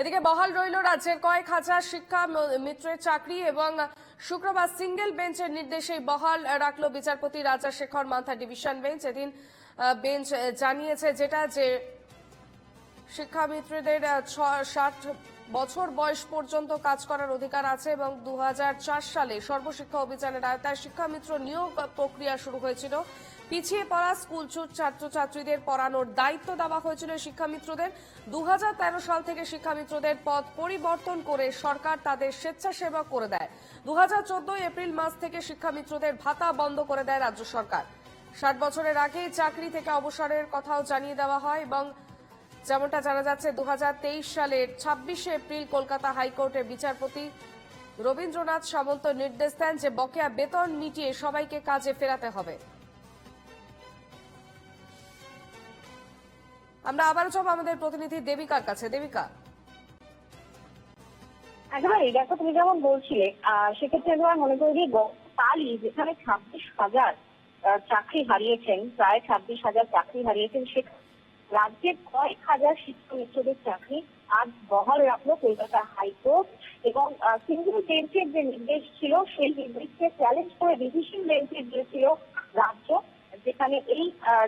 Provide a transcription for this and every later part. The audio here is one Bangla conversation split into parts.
এদিকে বহাল রইল রাজ্যের কয়েক হাজার শিক্ষা মিত্রের চাকরি এবং শুক্রবার সিঙ্গেল বেঞ্চের নির্দেশে বহাল রাখল বিচারপতি রাজা শেখর মাথা ডিভিশন বেঞ্চ। এদিন বেঞ্চ জানিয়েছে যেটা যে শিক্ষামিত্রদের ষাট বছর বয়স পর্যন্ত কাজ করার অধিকার আছে এবং দু সালে সর্বশিক্ষা অভিযানের আওতায় শিক্ষামিত্র নিয়োগ প্রক্রিয়া শুরু হয়েছিল। পিছিয়ে পড়া স্কুল ছাত্রছাত্রীদের পড়ানোর দায়িত্ব দেওয়া হয়েছিল শিক্ষামিত্রদের। দু সাল থেকে শিক্ষামিত্রদের পদ পরিবর্তন করে সরকার তাদের স্বেচ্ছাসেবক করে দেয়। দু হাজার চোদ্দ এপ্রিল মাস থেকে শিক্ষামিত্রদের ভাতা বন্ধ করে দেয় রাজ্য সরকার। ষাট বছরের আগেই চাকরি থেকে অবসরের কথাও জানিয়ে দেওয়া হয় এবং যেমনটা জানা যাচ্ছে দু হাজার তেইশ সালের ছাব্বিশে এপ্রিল কলকাতা হাইকোর্টের বিচারপতি রবীন্দ্রনাথ সামন্ত নির্দেশ দেন যে বকেয়া বেতন মিটিয়ে সবাইকে কাজে ফেরাতে হবে। আমরা আবার যাব আমাদের প্রতিনিধি দেবিকার কাছে। দেবিকা। একেবারে দেখো তুমি যেমন বলছিলে সেক্ষেত্রে আমি মনে করি যে যেখানে ছাব্বিশ হাজার চাকরি হারিয়েছেন, প্রায় ছাব্বিশ হাজার চাকরি হারিয়েছেন সে রাজ্যের কয়েক হাজার শিক্ষামিত্রদের চাকরি আজ বহাল রাখল কলকাতা হাইকোর্ট এবং সিঙ্গেল বেঞ্চের যে নির্দেশ ছিল, সেই নির্দেশকে চ্যালেঞ্জ করে ডিভিশন বেঞ্চে দিয়েছিল রাজ্য, যেখানে এই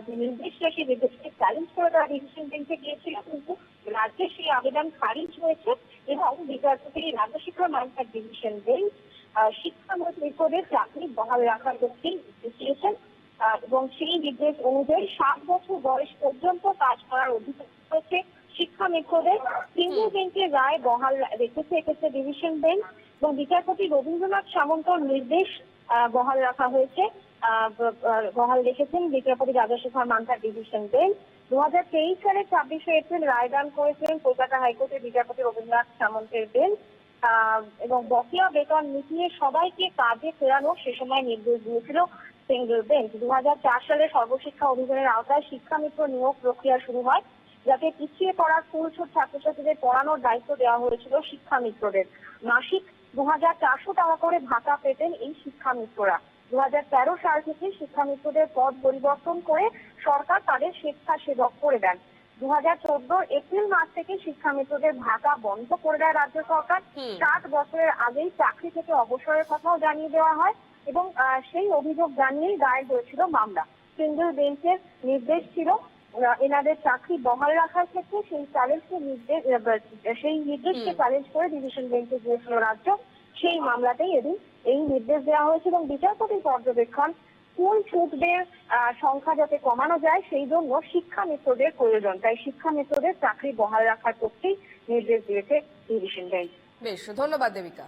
যে নির্দেশটা, সেই নির্দেশকে চ্যালেঞ্জ করে তারা ডিভিশন বেঞ্চে গিয়েছিল। কিন্তু রাজ্যের সেই আবেদন খারিজ হয়েছে এবং বিচারপতি রাজশিক্ষা মানসার ডিভিশন বেঞ্চ শিক্ষামন্ত্রীদের চাকরি বহাল রাখার নির্দেশ দিয়েছেন। এবং সেই নির্দেশ অনুযায়ী সাত বছর বয়স করার অধিকার। রয়েছে শিক্ষামিত্রদের সিঙ্গল বেঞ্চের রায় বহাল রেখেছে এক্ষেত্রে ডিভিশন বেঞ্চ এবং বিচারপতি রবীন্দ্রনাথ সামন্তর নির্দেশ বহাল রাখা হয়েছে। বহাল রেখেছেন বিচারপতি রাজাশেখর মান্তার ডিভিশন বেঞ্চ। দু হাজার তেইশ সালের ছাব্বিশে এপ্রিল রায়দান করেছিলেন কলকাতা হাইকোর্টের বিচারপতি রবীন্দ্রনাথ সামন্তের বেঞ্চ। এবং বকেয়া বেতন মিটিয়ে সবাইকে কাজে ফেরানো সে সময় নির্দেশ দিয়েছিল। সিঙ্গেল বেঞ্চ দু হাজার চার সালে সর্বশিক্ষা অভিযানের আওতায় শিক্ষামিত্র নিয়োগ প্রক্রিয়া শুরু হয় যাতে পিছিয়ে পড়া স্কুল ছোট ছাত্রছাত্রীদের পড়ানোর দায়িত্ব দেওয়া হয়েছিল শিক্ষামিত্রদের। মাসিক দু টাকা করে ভাতা পেতেন এই শিক্ষামিত্ররা। দু সাল থেকে শিক্ষামিত্রদের পদ পরিবর্তন করে সরকার তাদের স্বেচ্ছাসেবক করে দেন। দু হাজার চোদ্দ এপ্রিল মাস থেকে শিক্ষামিত্রদের ভাতা বন্ধ করে দেয় রাজ্য সরকার। ষাট বছরের আগেই চাকরি থেকে অবসরের কথাও জানিয়ে দেওয়া হয়। এবং সেই অভিযোগ জানিয়েই দায়ের হয়েছিল মামলা। কেন্দ্রীয় বেঞ্চের নির্দেশ ছিল এনাদের চাকরি বহাল রাখার ক্ষেত্রে সেই চ্যালেঞ্জকে নির্দেশ সেই নির্দেশকে চ্যালেঞ্জ করে ডিভিশন বেঞ্চে গিয়েছিল রাজ্য। সেই মামলাতেই এদিন এই নির্দেশ দেওয়া হয়েছে এবং বিচারপতির পর্যবেক্ষণ স্কুল ছুটদের সংখ্যা যাতে কমানো যায় সেই জন্য শিক্ষামিত্রদের প্রয়োজন। তাই শিক্ষামিত্রদের চাকরি বহাল রাখার পক্ষেই নির্দেশ দিয়েছে ডিভিশন বেঞ্চ বেশ ধন্যবাদ দেবিকা।